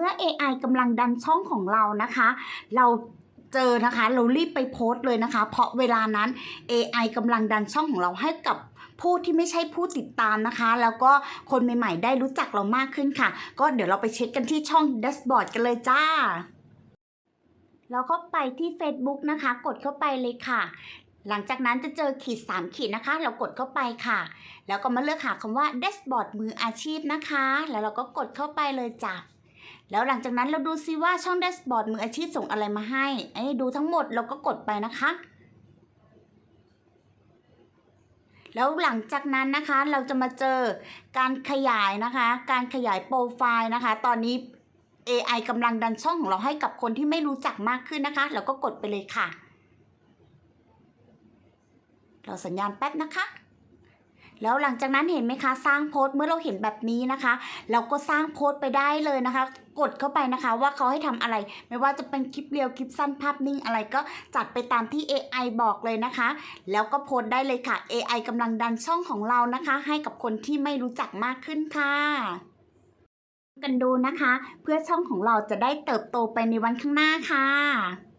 มื่อ AI กำลังดันช่องของเรานะคะ เราเจอนะคะเรารีบไปโพสต์เลยนะคะ เพราะเวลานั้น AI กำลังดันช่องของเราให้กับผู้ที่ไม่ใช่ผู้ติดตามนะคะ แล้วก็คนใหม่ๆ ได้รู้จักเรามากขึ้นค่ะ ก็เดี๋ยวเราไปเช็คกันที่ช่อง Dashboard กันเลยจ้าแล้วก็ไปที่ Facebook นะคะ กดเข้าไปเลยค่ะ หลังจากนั้นจะเจอขีด 3 ขีดนะคะ เรากดเข้าไปค่ะ แล้วก็มาเลือกหาคำว่า Dashboard มืออาชีพนะคะ แล้วเราก็กดเข้าไปเลยจ้ะ แล้วหลังจากนั้นเราดูซิว่าช่อง Dashboard มืออาชีพส่งอะไรมาให้ไอ้ดูทั้งหมดเราก็กดไปนะคะ แล้วหลังจากนั้นนะคะเราจะมาเจอการขยายนะคะ การขยายโปรไฟล์นะคะ ตอนนี้ AI กำลังดันช่องของเราให้กับคนที่ไม่รู้จักมากขึ้นนะคะ เราก็กดไปเลยค่ะ เราสัญญาณแป๊บนะคะ แล้วหลังจากนั้นเห็นไหมคะ สร้างโพสต์เมื่อเราเห็นแบบนี้นะคะ เราก็สร้างโพสต์ไปได้เลยนะคะ กดเข้าไปนะคะว่าเขาให้ทำอะไร ไม่ว่าจะเป็นคลิปเรียวคลิปสั้นภาพนิ่งอะไรก็จัดไปตามที่ AI บอกเลยนะคะ แล้วก็โพสต์ได้เลยค่ะ AI กำลังดันช่องของเรานะคะ ให้กับคนที่ไม่รู้จักมากขึ้นค่ะกันดูนะคะ เพื่อช่องของเราจะได้เติบโตไปในวันข้างหน้าค่ะ